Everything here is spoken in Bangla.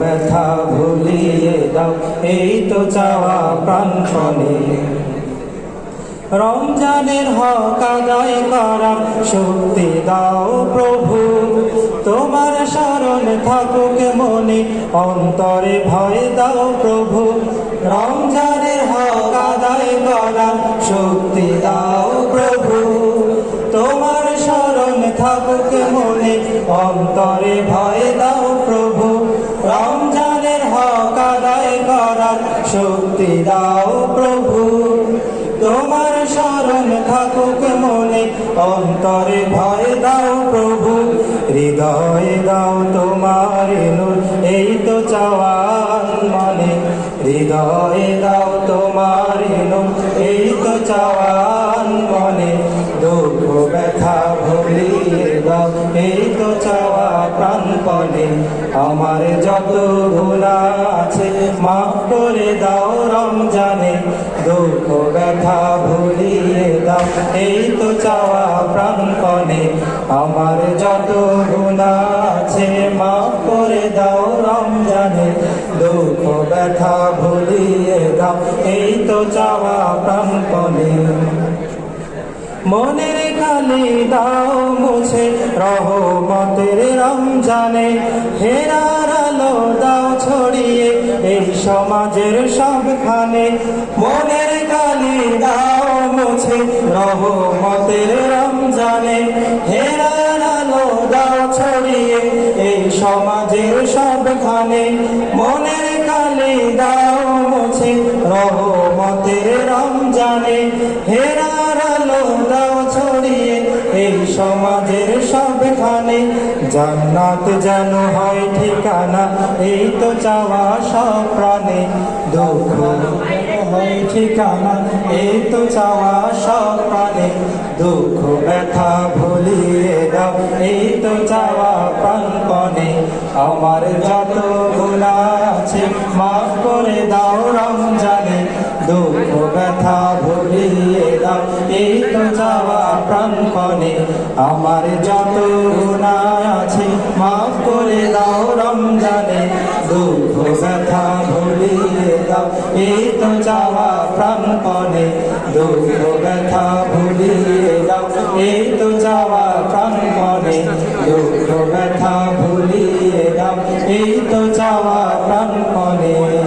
ব্যথা ভুলিয়ে দাও, এই তো চাওয়া প্রাণপণে রমজানের হক আদায় করার শক্তি দাও প্রভু, তোমার স্মরণ থাকুক মনে, অন্তরে ভয় দাও প্রভু। রমজানের হক আদায় করার শক্তি দাও প্রভু, তোমার স্মরণ থাকুক মনে, অন্তরে ভয় দাও শক্তি দাও প্রভু। তোমার স্মরণ থাকুক মনে অন্তরে ভয় দাও প্রভু। হৃদয়ে আমার যত গুণা আছে মাফ করে দাও রমজানে। দুঃখ, ব্যথা ভুলিয়ে দাও, এই তো চাওয়া প্রাণপণে। আমার যত গুণা আছে মাফ করে দাও রমজানে। দুঃখ, ব্যথা ভুলিয়ে দাও, এই তো চাওয়া প্রাণপণে। মনের খালি দাও মুছে রহমতের রমজানে। হেরার আলো দাও ছড়িয়ে এই সমাজের সবখানে। মনের খালি দাও মুছে রহমতের রমজানে। হেরার আলো দাও ছড়িয়ে এই সমাজের সবখানে। মনের কালি দাও মুছে রহমতের রমজানে। হেরার সমাজের সবখানে জান্নাত যেন হয় ঠিকানা, এই তো চাওয়া সব প্রাণে। দুঃখ হয় ঠিকানা, এই তো চাওয়া সব প্রাণে। দুঃখ ব্যথা ভুলিয়ে দাও, এই তো চাওয়া প্রাণপণে আমার যত গুণা আছে, মাফ করে দাও চাওয়া প্রাণপণে আমার যত গুণা আছে, মাফ করে দাও রমজানে। দুঃখ, ব্যথা ভুলিয়ে দাও, এই তো চাওয়া প্রাণপণে দুঃখ, ব্যথা ভুলিয়ে দাও, এই তো চাওয়া প্রাণপণে দুঃখ, ব্যথা ভুলিয়ে দাও, এই